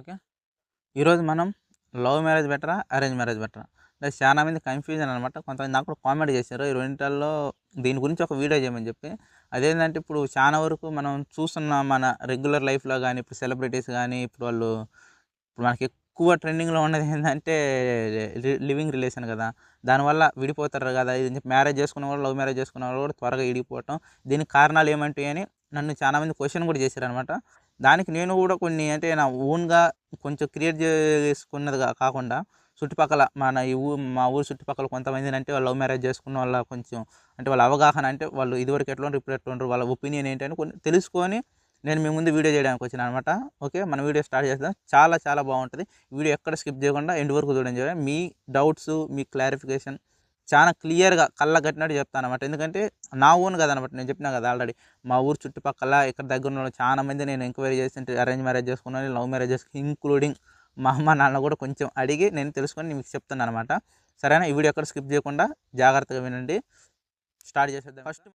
Okay? ఈరోజు మనం love marriage బెటరా అరేంజ్ మ్యారేజ్ బెటరా? అంటే చాలా మంది కన్ఫ్యూజన్ అనమాట కొంతమంది నాకు కూడా కామెంట్ చేశారు. ఈ రెండింటిలో దీని గురించి ఒక వీడియో చేయమని చెప్పి. అదేంటంటే ఇప్పుడు చాలా వరకు మనం చూస్తున్న మన రెగ్యులర్ లైఫ్లో కానీ ఇప్పుడు సెలబ్రిటీస్ కానీ ఇప్పుడు వాళ్ళు ఇప్పుడు మనకి ఎక్కువ ట్రెండింగ్లో ఉన్నది ఏంటంటే లివింగ్ రిలేషన్ కదా. దానివల్ల విడిపోతారు కదా. ఇది మ్యారేజ్ చేసుకున్న వాళ్ళు లవ్ మ్యారేజ్ చేసుకున్న వాళ్ళు కూడా త్వరగా విడిపోవటం దీనికి కారణాలు ఏమంటాయి అని నన్ను చాలా మంది క్వశ్చన్ కూడా చేశారనమాట దానికి నేను కూడా కొన్ని అంటే నా ఓన్గా కొంచెం క్రియేట్ చేసుకున్నది కాకుండా చుట్టుపక్కల మన ఈ ఊ మా ఊరు చుట్టుపక్కల కొంతమంది అంటే వాళ్ళు లవ్ మ్యారేజ్ చేసుకున్న వాళ్ళ కొంచెం అంటే వాళ్ళ అవగాహన అంటే వాళ్ళు ఇదివరకు ఎట్లా ఇప్పుడు ఎట్లా ఉంటారు వాళ్ళ ఒపీనియన్ ఏంటని కొన్ని తెలుసుకొని నేను మీ ముందు వీడియో చేయడానికి వచ్చాను అనమాట ఓకే మన వీడియో స్టార్ట్ చేద్దాం. చాలా చాలా బాగుంటుంది. వీడియో ఎక్కడ స్కిప్ చేయకుండా ఎండ్ వరకు చూడండి. మీ డౌట్స్ మీ క్లారిఫికేషన్ చాలా క్లియర్గా కళ్ళ కట్టినట్టు చెప్తాను అనమాట ఎందుకంటే నా ఓన్ కదా అనమాట నేను చెప్పినా కదా ఆల్రెడీ. మా ఊరు చుట్టుపక్కల ఇక్కడ దగ్గర ఉన్న చాలా మంది నేను ఎంక్వైరీ చేస్తుంటే అరేంజ్ మ్యారేజ్ చేసుకున్నాను. లవ్ మ్యారేజ్ చేసుకుని ఇంక్లూడింగ్ మా అమ్మ నాన్న కూడా కొంచెం అడిగి నేను తెలుసుకొని మీకు చెప్తాను అనమాట సరేనా? ఈ వీడియో ఎక్కడ స్కిప్ చేయకుండా జాగ్రత్తగా వినండి. స్టార్ట్ చేసేద్దాం. ఫస్ట్